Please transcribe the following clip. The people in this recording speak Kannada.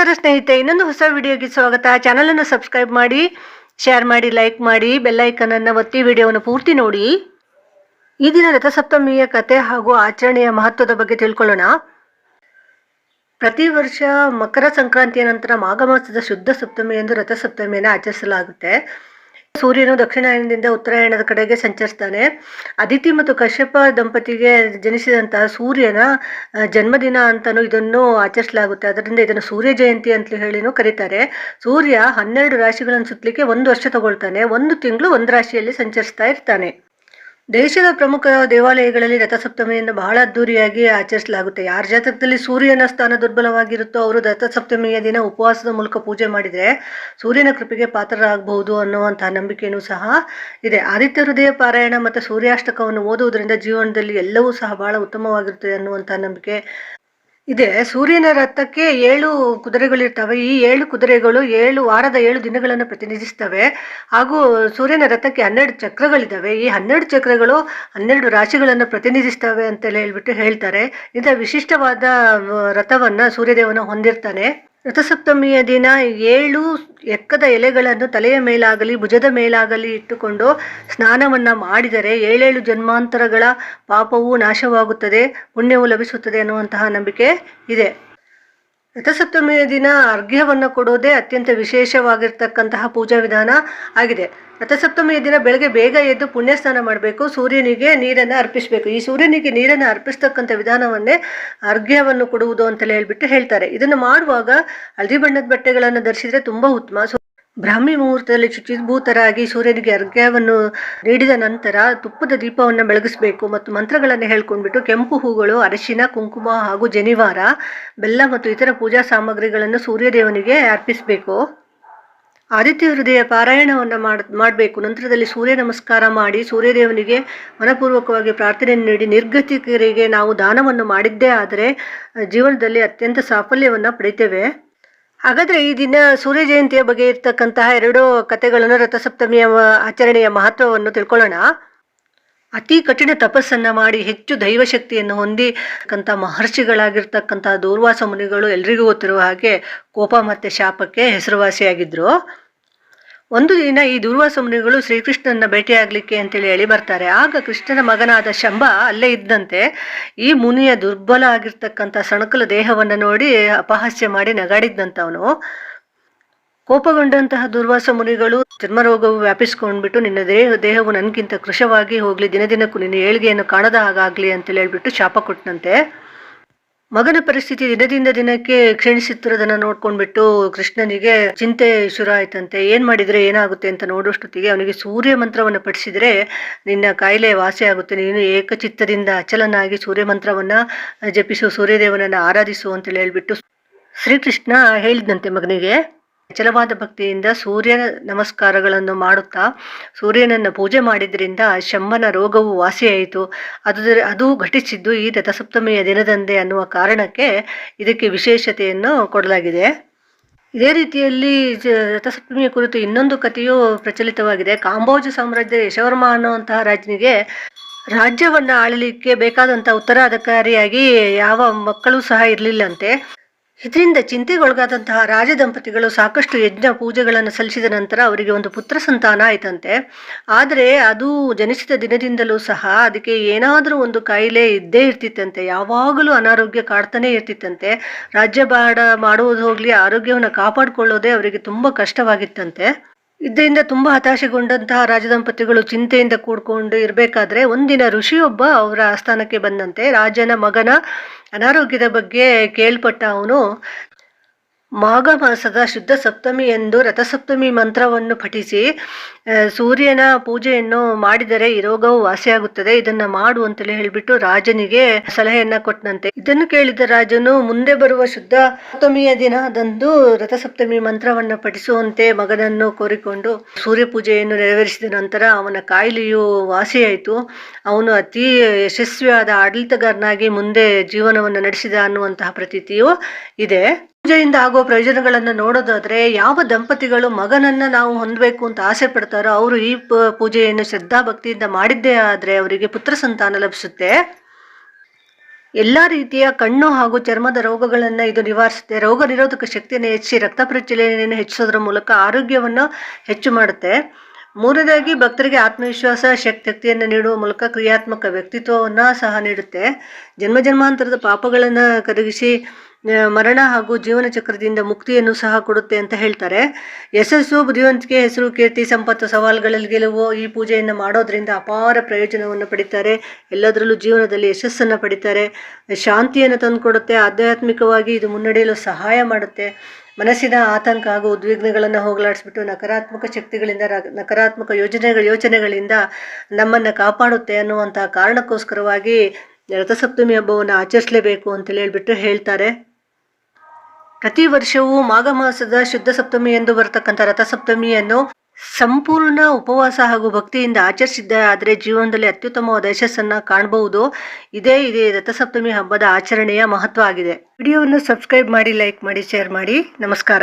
ನಮಸ್ಕಾರ ಸ್ನೇಹಿತೆ ಇನ್ನೊಂದು ಹೊಸ ವಿಡಿಯೋಗೆ ಸ್ವಾಗತ. ಚಾನಲನ್ನು ಸಬ್ಸ್ಕ್ರೈಬ್ ಮಾಡಿ, ಶೇರ್ ಮಾಡಿ, ಲೈಕ್ ಮಾಡಿ ಬೆಲ್ಲೈಕನ್ ಅನ್ನು ಒತ್ತಿ ವಿಡಿಯೋವನ್ನು ಪೂರ್ತಿ ನೋಡಿ. ಈ ದಿನ ರಥಸಪ್ತಮಿಯ ಕತೆ ಹಾಗೂ ಆಚರಣೆಯ ಮಹತ್ವದ ಬಗ್ಗೆ ತಿಳ್ಕೊಳ್ಳೋಣ. ಪ್ರತಿ ವರ್ಷ ಮಕರ ಸಂಕ್ರಾಂತಿಯ ನಂತರ ಮಾಘ ಮಾಸದ ಶುದ್ಧ ಸಪ್ತಮಿ ಎಂದು ರಥಸಪ್ತಮಿಯನ್ನು ಆಚರಿಸಲಾಗುತ್ತೆ. ಸೂರ್ಯನು ದಕ್ಷಿಣಾಯನದಿಂದ ಉತ್ತರಾಯಣದ ಕಡೆಗೆ ಸಂಚರಿಸ್ತಾನೆ. ಅದಿತಿ ಮತ್ತು ಕಶ್ಯಪ ದಂಪತಿಗೆ ಜನಿಸಿದಂತಹ ಸೂರ್ಯನ ಜನ್ಮದಿನ ಅಂತಾನು ಇದನ್ನು ಆಚರಿಸಲಾಗುತ್ತೆ. ಅದರಿಂದ ಇದನ್ನು ಸೂರ್ಯ ಜಯಂತಿ ಅಂತ ಹೇಳಿನೂ ಕರೀತಾರೆ. ಸೂರ್ಯ ಹನ್ನೆರಡು ರಾಶಿಗಳನ್ನು ಸುತ್ತಲಿಕ್ಕೆ ಒಂದು ವರ್ಷ ತಗೊಳ್ತಾನೆ. ಒಂದು ತಿಂಗಳು ಒಂದು ರಾಶಿಯಲ್ಲಿ ಸಂಚರಿಸ್ತಾ ಇರ್ತಾನೆ. ದೇಶದ ಪ್ರಮುಖ ದೇವಾಲಯಗಳಲ್ಲಿ ರಥಸಪ್ತಮಿಯನ್ನು ಬಹಳ ಅದ್ದೂರಿಯಾಗಿ ಆಚರಿಸಲಾಗುತ್ತೆ. ಯಾರ ಜಾತಕದಲ್ಲಿ ಸೂರ್ಯನ ಸ್ಥಾನ ದುರ್ಬಲವಾಗಿರುತ್ತೋ ಅವರು ರಥಸಪ್ತಮಿಯ ದಿನ ಉಪವಾಸದ ಮೂಲಕ ಪೂಜೆ ಮಾಡಿದರೆ ಸೂರ್ಯನ ಕೃಪೆಗೆ ಪಾತ್ರರಾಗಬಹುದು ಅನ್ನುವಂತಹ ನಂಬಿಕೆಯೂ ಸಹ ಇದೆ. ಆದಿತ್ಯ ಹೃದಯ ಪಾರಾಯಣ ಮತ್ತು ಸೂರ್ಯಾಷ್ಟಕವನ್ನು ಓದುವುದರಿಂದ ಜೀವನದಲ್ಲಿ ಎಲ್ಲವೂ ಸಹ ಬಹಳ ಉತ್ತಮವಾಗಿರುತ್ತದೆ ಅನ್ನುವಂಥ ನಂಬಿಕೆ ಇದೆ. ಸೂರ್ಯನ ರಥಕ್ಕೆ ಏಳು ಕುದುರೆಗಳಿರ್ತವೆ. ಈ ಏಳು ಕುದುರೆಗಳು ಏಳು ವಾರದ ಏಳು ದಿನಗಳನ್ನು ಪ್ರತಿನಿಧಿಸ್ತವೆ. ಹಾಗೂ ಸೂರ್ಯನ ರಥಕ್ಕೆ ಹನ್ನೆರಡು ಚಕ್ರಗಳಿದ್ದಾವೆ ಈ ಹನ್ನೆರಡು ಚಕ್ರಗಳು ಹನ್ನೆರಡು ರಾಶಿಗಳನ್ನು ಪ್ರತಿನಿಧಿಸ್ತವೆ ಅಂತೇಳಿ ಹೇಳ್ಬಿಟ್ಟು ಹೇಳ್ತಾರೆ. ಇಂಥ ವಿಶಿಷ್ಟವಾದ ರಥವನ್ನು ರಥವನ್ನ ಸೂರ್ಯದೇವನ ಹೊಂದಿರ್ತಾನೆ. ರಥಸಪ್ತಮಿಯ ದಿನ ಏಳು ಎಕ್ಕದ ಎಲೆಗಳನ್ನು ತಲೆಯ ಮೇಲಾಗಲಿ, ಭುಜದ ಮೇಲಾಗಲಿ ಇಟ್ಟುಕೊಂಡು ಸ್ನಾನವನ್ನು ಮಾಡಿದರೆ ಏಳೇಳು ಜನ್ಮಾಂತರಗಳ ಪಾಪವು ನಾಶವಾಗುತ್ತದೆ, ಪುಣ್ಯವು ಲಭಿಸುತ್ತದೆ ಅನ್ನುವಂತಹ ನಂಬಿಕೆ ಇದೆ. ರಥಸಪ್ತಮಿಯ ದಿನ ಅರ್ಘ್ಯವನ್ನು ಕೊಡೋದೇ ಅತ್ಯಂತ ವಿಶೇಷವಾಗಿರ್ತಕ್ಕಂತಹ ಪೂಜಾ ವಿಧಾನ ಆಗಿದೆ. ರಥಸಪ್ತಮಿಯ ದಿನ ಬೆಳಗ್ಗೆ ಬೇಗ ಎದ್ದು ಪುಣ್ಯ ಸ್ನಾನ ಮಾಡಬೇಕು, ಸೂರ್ಯನಿಗೆ ನೀರನ್ನು ಅರ್ಪಿಸಬೇಕು. ಈ ಸೂರ್ಯನಿಗೆ ನೀರನ್ನು ಅರ್ಪಿಸ್ತಕ್ಕಂಥ ವಿಧಾನವನ್ನೇ ಅರ್ಘ್ಯವನ್ನು ಕೊಡುವುದು ಅಂತಲೇ ಹೇಳ್ಬಿಟ್ಟು ಹೇಳ್ತಾರೆ. ಇದನ್ನು ಮಾಡುವಾಗ ಹಳದಿ ಬಣ್ಣದ ಬಟ್ಟೆಗಳನ್ನು ಧರಿಸಿದ್ರೆ ತುಂಬಾ ಉತ್ತಮ. ಬ್ರಾಹ್ಮಿ ಮುಹೂರ್ತದಲ್ಲಿ ಶುಚಿಭೂತರಾಗಿ ಸೂರ್ಯನಿಗೆ ಅರ್ಘ್ಯವನ್ನು ನೀಡಿದ ನಂತರ ತುಪ್ಪದ ದೀಪವನ್ನು ಬೆಳಗಿಸಬೇಕು ಮತ್ತು ಮಂತ್ರಗಳನ್ನು ಹೇಳ್ಕೊಂಡ್ಬಿಟ್ಟು ಕೆಂಪು ಹೂಗಳು, ಅರಿಶಿನ, ಕುಂಕುಮ ಹಾಗೂ ಜನಿವಾರ, ಬೆಲ್ಲ ಮತ್ತು ಇತರ ಪೂಜಾ ಸಾಮಗ್ರಿಗಳನ್ನು ಸೂರ್ಯದೇವನಿಗೆ ಅರ್ಪಿಸಬೇಕು. ಆದಿತ್ಯ ಹೃದಯ ಪಾರಾಯಣವನ್ನು ಮಾಡ, ಮಾಡಬೇಕು. ನಂತರದಲ್ಲಿ ಸೂರ್ಯ ನಮಸ್ಕಾರ ಮಾಡಿ ಸೂರ್ಯದೇವನಿಗೆ ಮನಪೂರ್ವಕವಾಗಿ ಪ್ರಾರ್ಥನೆ ನೀಡಿ ನಿರ್ಗತಿಕರಿಗೆ ನಾವು ದಾನವನ್ನು ಮಾಡಿದ್ದೇ ಆದರೆ, ಜೀವನದಲ್ಲಿ ಅತ್ಯಂತ ಸಾಫಲ್ಯವನ್ನು ಪಡಿತೇವೆ. ಹಾಗಾದ್ರೆ ಈ ದಿನ ಸೂರ್ಯ ಜಯಂತಿಯ ಬಗ್ಗೆ ಇರ್ತಕ್ಕಂತಹ ಎರಡು ಕಥೆಗಳನ್ನು ರಥಸಪ್ತಮಿಯ ಆಚರಣೆಯ ಮಹತ್ವವನ್ನು ತಿಳ್ಕೊಳ್ಳೋಣ. ಅತಿ ಕಠಿಣ ತಪಸ್ಸನ್ನ ಮಾಡಿ ಹೆಚ್ಚು ದೈವಶಕ್ತಿಯನ್ನು ಹೊಂದಿಕ್ಕಂಥ ಮಹರ್ಷಿಗಳಾಗಿರ್ತಕ್ಕಂತಹ ದೂರ್ವಾಸ ಮುನಿಗಳು ಎಲ್ರಿಗೂ ಗೊತ್ತಿರುವ ಹಾಗೆ ಕೋಪ ಮತ್ತೆ ಶಾಪಕ್ಕೆ ಹೆಸರುವಾಸಿಯಾಗಿದ್ರು. ಒಂದು ದಿನ ಈ ದುರ್ವಾಸ ಮುನಿಗಳು ಶ್ರೀಕೃಷ್ಣನ ಭೇಟಿಯಾಗಲಿಕ್ಕೆ ಅಂತೇಳಿ ಹೇಳಿ ಬರ್ತಾರೆ. ಆಗ ಕೃಷ್ಣನ ಮಗನಾದ ಶಂಭ ಅಲ್ಲೇ ಇದ್ದಂತೆ ಈ ಮುನಿಯ ದುರ್ಬಲ ಆಗಿರ್ತಕ್ಕಂಥ ಸಣಕಲ ದೇಹವನ್ನು ನೋಡಿ ಅಪಹಾಸ್ಯ ಮಾಡಿ ನಗಾಡಿದ್ದಂಥವನು ಕೋಪಗೊಂಡಂತಹ ದುರ್ವಾಸ ಮುನಿಗಳು ಚರ್ಮರೋಗವು ವ್ಯಾಪಿಸ್ಕೊಂಡ್ಬಿಟ್ಟು ನಿನ್ನ ದೇಹ, ದೇಹವು ನನಗಿಂತ ಕೃಶವಾಗಿ ಹೋಗಲಿ ದಿನದಿನಕ್ಕೂ ನಿನ್ನ ಏಳ್ಗೆಯನ್ನು ಕಾಣದ ಹಾಗಾಗ್ಲಿ ಅಂತೇಳಿ ಹೇಳ್ಬಿಟ್ಟು ಶಾಪ ಕೊಟ್ಟನಂತೆ ಮಗನ ಪರಿಸ್ಥಿತಿ ದಿನದಿಂದ ದಿನಕ್ಕೆ ಕ್ಷೀಣಿಸುತ್ತಿರೋದನ್ನ ನೋಡ್ಕೊಂಡ್ಬಿಟ್ಟು ಕೃಷ್ಣನಿಗೆ ಚಿಂತೆ ಶುರು ಆಯ್ತಂತೆ ಏನ್ ಮಾಡಿದ್ರೆ ಏನಾಗುತ್ತೆ ಅಂತ ನೋಡೋಷ್ಟೊತ್ತಿಗೆ ಅವನಿಗೆ ಸೂರ್ಯ ಮಂತ್ರವನ್ನು ಪಠಿಸಿದ್ರೆ ನಿನ್ನ ಕಾಯಿಲೆ ವಾಸಿ ಆಗುತ್ತೆ. ನೀನು ಏಕಚಿತ್ತದಿಂದ ಅಚಲನಾಗಿ ಸೂರ್ಯ ಮಂತ್ರವನ್ನ ಜಪಿಸು, ಸೂರ್ಯದೇವನನ್ನ ಆರಾಧಿಸು ಅಂತೇಳಿ ಹೇಳ್ಬಿಟ್ಟು ಶ್ರೀಕೃಷ್ಣ ಹೇಳಿದಂತೆ ಮಗನಿಗೆ. ಅಚಲವಾದ ಭಕ್ತಿಯಿಂದ ಸೂರ್ಯನ ನಮಸ್ಕಾರಗಳನ್ನು ಮಾಡುತ್ತಾ ಸೂರ್ಯನನ್ನು ಪೂಜೆ ಮಾಡಿದ್ರಿಂದ ಶಮ್ಮನ ರೋಗವು ವಾಸಿಯಾಯಿತು. ಅದು ಅದು ಘಟಿಸಿದ್ದು ಈ ರಥಸಪ್ತಮಿಯ ದಿನದಂದೇ ಅನ್ನುವ ಕಾರಣಕ್ಕೆ ಇದಕ್ಕೆ ವಿಶೇಷತೆಯನ್ನು ಕೊಡಲಾಗಿದೆ. ಇದೇ ರೀತಿಯಲ್ಲಿ ರಥಸಪ್ತಮಿಯ ಕುರಿತು ಇನ್ನೊಂದು ಕಥೆಯು ಪ್ರಚಲಿತವಾಗಿದೆ. ಕಾಂಬೋಜ ಸಾಮ್ರಾಜ್ಯದ ಯಶವರ್ಮ ಅನ್ನುವಂತಹ ರಾಜನಿಗೆ ರಾಜ್ಯವನ್ನ ಆಳಲಿಕ್ಕೆ ಬೇಕಾದಂತ ಉತ್ತರಾಧಿಕಾರಿಯಾಗಿ ಯಾವ ಮಕ್ಕಳು ಸಹ ಇರಲಿಲ್ಲಂತೆ. ಇದರಿಂದ ಚಿಂತೆಗೊಳಗಾದಂತಹ ರಾಜ ದಂಪತಿಗಳು ಸಾಕಷ್ಟು ಯಜ್ಞ ಪೂಜೆಗಳನ್ನು ಸಲ್ಲಿಸಿದ ನಂತರ ಅವರಿಗೆ ಒಂದು ಪುತ್ರ ಸಂತಾನ ಆಯ್ತಂತೆ. ಆದರೆ ಅದು ಜನಿಸಿದ ದಿನದಿಂದಲೂ ಸಹ ಅದಕ್ಕೆ ಏನಾದರೂ ಒಂದು ಕಾಯಿಲೆ ಇದ್ದೇ ಇರ್ತಿತ್ತಂತೆ. ಯಾವಾಗಲೂ ಅನಾರೋಗ್ಯ ಕಾಡ್ತಾನೆ ಇರ್ತಿತ್ತಂತೆ. ರಾಜ್ಯಭಾರ ಮಾಡುವುದು ಹೋಗಲಿ, ಆರೋಗ್ಯವನ್ನು ಕಾಪಾಡಿಕೊಳ್ಳೋದೇ ಅವರಿಗೆ ತುಂಬ ಕಷ್ಟವಾಗಿತ್ತಂತೆ. ಇದರಿಂದ ತುಂಬ ಹತಾಶೆಗೊಂಡಂತಹ ರಾಜದಂಪತಿಗಳು ಚಿಂತೆಯಿಂದ ಕೂಡ್ಕೊಂಡು ಇರಬೇಕಾದ್ರೆ ಒಂದಿನ ಋಷಿಯೊಬ್ಬ ಅವರ ಆಸ್ಥಾನಕ್ಕೆ ಬಂದಂತೆ ರಾಜನ ಮಗನ ಅನಾರೋಗ್ಯದ ಬಗ್ಗೆ ಕೇಳ್ಪಟ್ಟ ಅವನು ಮಾಘ ಮಾಸದ ಶುದ್ಧ ಸಪ್ತಮಿ ಎಂದು ರಥಸಪ್ತಮಿ ಮಂತ್ರವನ್ನು ಪಠಿಸಿ ಸೂರ್ಯನ ಪೂಜೆಯನ್ನು ಮಾಡಿದರೆ ಈ ರೋಗವು ವಾಸಿಯಾಗುತ್ತದೆ. ಇದನ್ನ ಮಾಡು ಅಂತಲೇ ಹೇಳಿಬಿಟ್ಟು ರಾಜನಿಗೆ ಸಲಹೆಯನ್ನ ಕೊಟ್ಟನಂತೆ ಇದನ್ನು ಕೇಳಿದ ರಾಜನು, ಮುಂದೆ ಬರುವ ಶುದ್ಧ ಸಪ್ತಮಿಯ ದಿನದಂದು ರಥಸಪ್ತಮಿ ಮಂತ್ರವನ್ನು ಪಠಿಸುವಂತೆ ಮಗನನ್ನು ಕೋರಿಕೊಂಡು ಸೂರ್ಯ ಪೂಜೆಯನ್ನು ನೆರವೇರಿಸಿದ ನಂತರ ಅವನ ಕಾಯಿಲೆಯು ವಾಸಿಯಾಯಿತು. ಅವನು ಅತಿ ಯಶಸ್ವಿಯಾದ ಆಡಳಿತಗಾರನಾಗಿ ಮುಂದೆ ಜೀವನವನ್ನು ನಡೆಸಿದ ಅನ್ನುವಂತಹ ಪ್ರತೀತಿಯು ಇದೆ. ಪೂಜೆಯಿಂದ ಆಗೋ ಪ್ರಯೋಜನಗಳನ್ನು ನೋಡೋದಾದ್ರೆ ಯಾವ ದಂಪತಿಗಳು ಮಗನನ್ನ ನಾವು ಹೊಂದಬೇಕು ಅಂತ ಆಸೆ ಪಡ್ತಾರೋ ಅವರು ಈ ಪೂಜೆಯನ್ನು ಶ್ರದ್ಧಾ ಭಕ್ತಿಯಿಂದ ಮಾಡಿದ್ದೇ ಆದರೆ ಅವರಿಗೆ ಪುತ್ರ ಸಂತಾನ ಲಭಿಸುತ್ತೆ. ಎಲ್ಲ ರೀತಿಯ ಕಣ್ಣು ಹಾಗೂ ಚರ್ಮದ ರೋಗಗಳನ್ನು ಇದು ನಿವಾರಿಸುತ್ತೆ. ರೋಗ ನಿರೋಧಕ ಶಕ್ತಿಯನ್ನು ಹೆಚ್ಚಿ ರಕ್ತ ಪರಿಚಲನೆಯನ್ನು ಹೆಚ್ಚಿಸೋದ್ರ ಮೂಲಕ ಆರೋಗ್ಯವನ್ನು ಹೆಚ್ಚು ಮಾಡುತ್ತೆ. ಮೂರನೇದಾಗಿ ಭಕ್ತರಿಗೆ ಆತ್ಮವಿಶ್ವಾಸ, ಶಕ್ತಿಯನ್ನು ನೀಡುವ ಮೂಲಕ ಕ್ರಿಯಾತ್ಮಕ ವ್ಯಕ್ತಿತ್ವವನ್ನು ಸಹ ನೀಡುತ್ತೆ. ಜನ್ಮ ಜನ್ಮಾಂತರದ ಪಾಪಗಳನ್ನು ಕರಗಿಸಿ ಮರಣ ಹಾಗೂ ಜೀವನ ಚಕ್ರದಿಂದ ಮುಕ್ತಿಯನ್ನು ಸಹ ಕೊಡುತ್ತೆ ಅಂತ ಹೇಳ್ತಾರೆ. ಯಶಸ್ಸು ಬುದ್ಧಿವಂತಿಕೆ ಹೆಸರು ಕೀರ್ತಿ ಸಂಪತ್ತು ಸವಾಲುಗಳಲ್ಲಿ ಗೆಲುವು ಈ ಪೂಜೆಯನ್ನು ಮಾಡೋದ್ರಿಂದ ಅಪಾರ ಪ್ರಯೋಜನವನ್ನು ಪಡಿತಾರೆ. ಎಲ್ಲದರಲ್ಲೂ ಜೀವನದಲ್ಲಿ ಯಶಸ್ಸನ್ನು ಪಡಿತಾರೆ. ಶಾಂತಿಯನ್ನು ತಂದುಕೊಡುತ್ತೆ. ಆಧ್ಯಾತ್ಮಿಕವಾಗಿ ಇದು ಮುನ್ನಡೆಯಲು ಸಹಾಯ ಮಾಡುತ್ತೆ. ಮನಸ್ಸಿನ ಆತಂಕ ಹಾಗೂ ಉದ್ವಿಗ್ನಗಳನ್ನು ಹೋಗಲಾಡಿಸ್ಬಿಟ್ಟು ನಕಾರಾತ್ಮಕ ಶಕ್ತಿಗಳಿಂದ ನಕಾರಾತ್ಮಕ ಯೋಜನೆಗಳ ಯೋಚನೆಗಳಿಂದ ನಮ್ಮನ್ನು ಕಾಪಾಡುತ್ತೆ ಅನ್ನುವಂಥ ಕಾರಣಕ್ಕೋಸ್ಕರವಾಗಿ ರಥಸಪ್ತಮಿ ಹಬ್ಬವನ್ನು ಆಚರಿಸಲೇಬೇಕು ಅಂತೇಳಿ ಹೇಳ್ಬಿಟ್ಟು ಹೇಳ್ತಾರೆ. ಪ್ರತಿ ವರ್ಷವೂ ಮಾಘ ಮಾಸದ ಶುದ್ಧ ಸಪ್ತಮಿ ಎಂದು ಬರತಕ್ಕಂಥ ರಥಸಪ್ತಮಿಯನ್ನು ಸಂಪೂರ್ಣ ಉಪವಾಸ ಹಾಗೂ ಭಕ್ತಿಯಿಂದ ಆಚರಿಸಿದ್ದ ಆದರೆ ಜೀವನದಲ್ಲಿ ಅತ್ಯುತ್ತಮವಾದ ಯಶಸ್ಸನ್ನು ಕಾಣಬಹುದು. ಇದೇ ಇದೇ ರಥಸಪ್ತಮಿ ಹಬ್ಬದ ಆಚರಣೆಯ ಮಹತ್ವ ಆಗಿದೆ. ವಿಡಿಯೋವನ್ನು ಸಬ್ಸ್ಕ್ರೈಬ್ ಮಾಡಿ, ಲೈಕ್ ಮಾಡಿ, ಶೇರ್ ಮಾಡಿ. ನಮಸ್ಕಾರ.